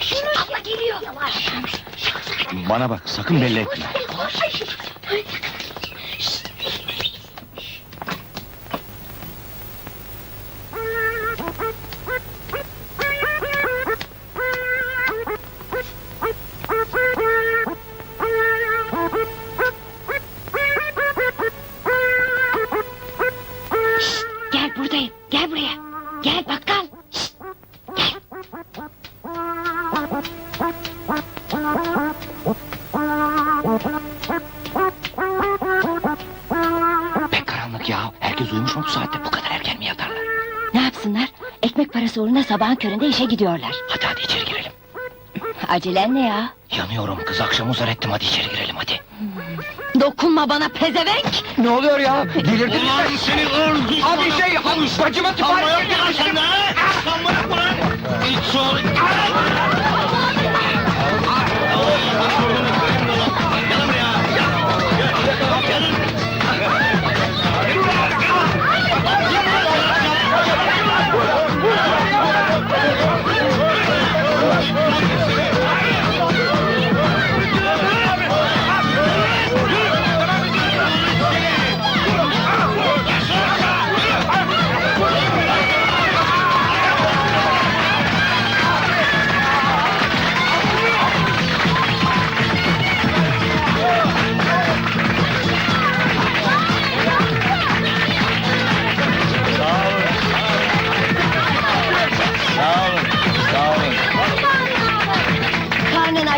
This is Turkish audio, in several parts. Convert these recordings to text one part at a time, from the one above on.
Şunu abla geliyor. Yavaş. Bana bak sakın belli etme. Ya. Herkes uyumuş mu bu saatte? Bu kadar erken mi yatarlar? Ne yapsınlar? Ekmek parası uğruna sabahın köründe işe gidiyorlar. Hadi hadi içeri girelim. Acelen ne ya? Yanıyorum kız akşam uzar ettim hadi içeri girelim hadi. Dokunma bana pezevenk! Ne oluyor ya? Delirdin Ulan seni ırz Abi şey, bacıma Sanma yok ya sen de ha? Sanma yok mu lan? Hiç sor.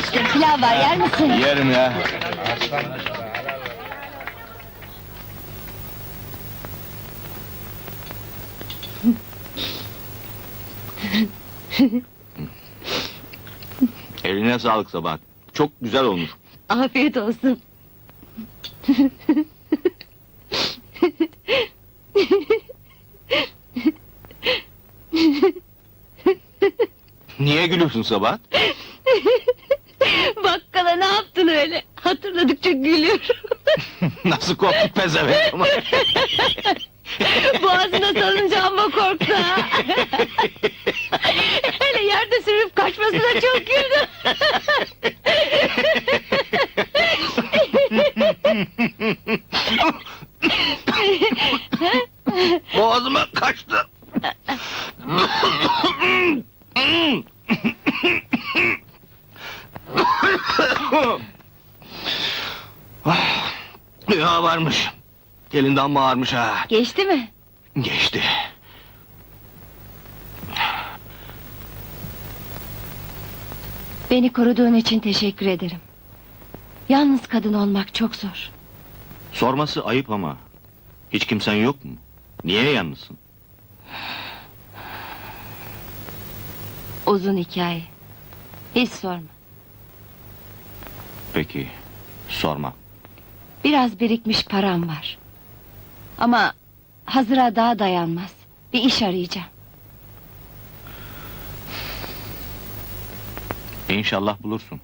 Açtır, pilav var yer misin? Yerim ya. Eline sağlık sabah. Çok güzel olmuş. Afiyet olsun. Niye gülüyorsun sabah? Yaptın öyle? Hatırladıkça gülüyorum. Nasıl korktuk pezevenk ama. Boğazına salınca amma korktu ha. Hele yerde sürüp kaçmasına çok güldüm. Boğazıma kaçtı. Ya varmış. Elinden bağırmış ha. Geçti mi? Geçti. Beni koruduğun için teşekkür ederim. Yalnız kadın olmak çok zor. Sorması ayıp ama. Hiç kimsen yok mu? Niye yalnızsın? Uzun hikaye. Hiç sorma. Peki, sorma. Biraz birikmiş param var. Ama hazıra daha dayanmaz. Bir iş arayacağım. İnşallah bulursun.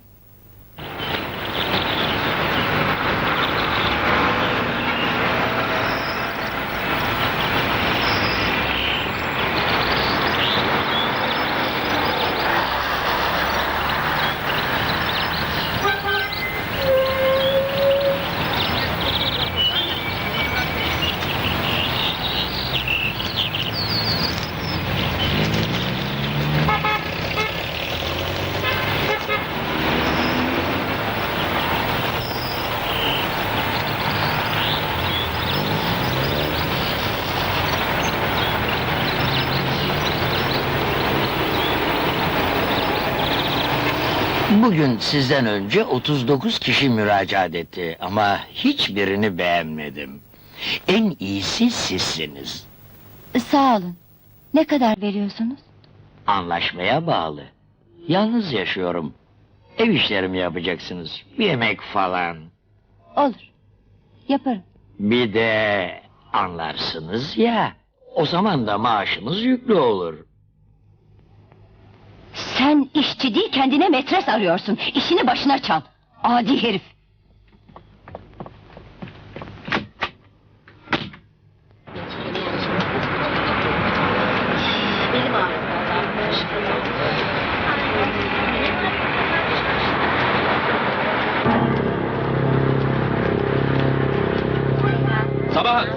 Bugün sizden önce 39 kişi müracaat etti ama hiçbirini beğenmedim. En iyisi sizsiniz. Sağ olun. Ne kadar veriyorsunuz? Anlaşmaya bağlı. Yalnız yaşıyorum. Ev işlerimi yapacaksınız. Bir yemek falan. Olur. Yaparım. Bir de anlarsınız ya. O zaman da maaşımız yüklü olur. Sen işçi değil kendine metres arıyorsun. İşini başına çal. Adi herif. Sabahat!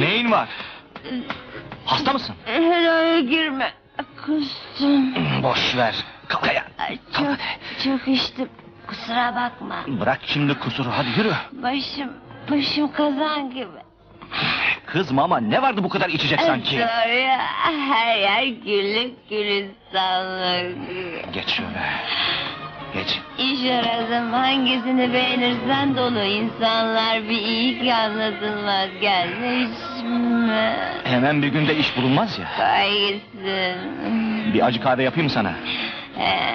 Neyin var? Hasta mısın? Helaya girme. Kustum. Boş ver. Kalk ayağa. Ay, Kalk Çok, çok içtim. Kusura bakma. Bırak şimdi kusuru hadi yürü. Başım, başım kazan gibi. Kızma ama ne vardı bu kadar içecek sanki? Sonra her yer güllük gülistanlık. Geç şöyle. Geç. İş aradım hangisini beğenirsen dolu insanlar bir iyi ki anlatılmaz gelme içme. Hemen bir günde iş bulunmaz ya. Kayıtsın. Bir acı kahve yapayım mı sana?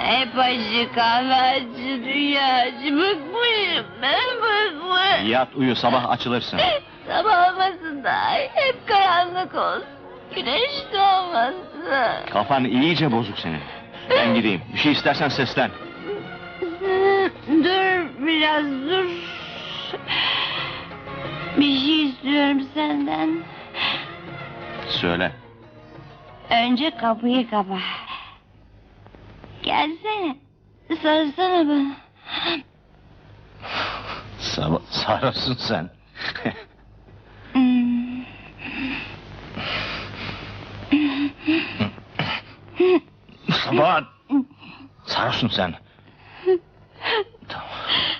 Hep acı kahve acı dünya acı bıkmışım ben bıkmışım. Yat uyu sabah açılırsın. Sabah olmasın da hep karanlık olsun. Güneş doğmasın. Kafan iyice bozuk senin. Ben gideyim. Bir şey istersen seslen. Dur biraz dur. Bir şey istiyorum senden. Söyle. Önce kapıyı kapa. Gelsene. Sarılsana bana. Sa sarhoşsun sen. Hmm. Sabah. Sarhoşsun sen. 你知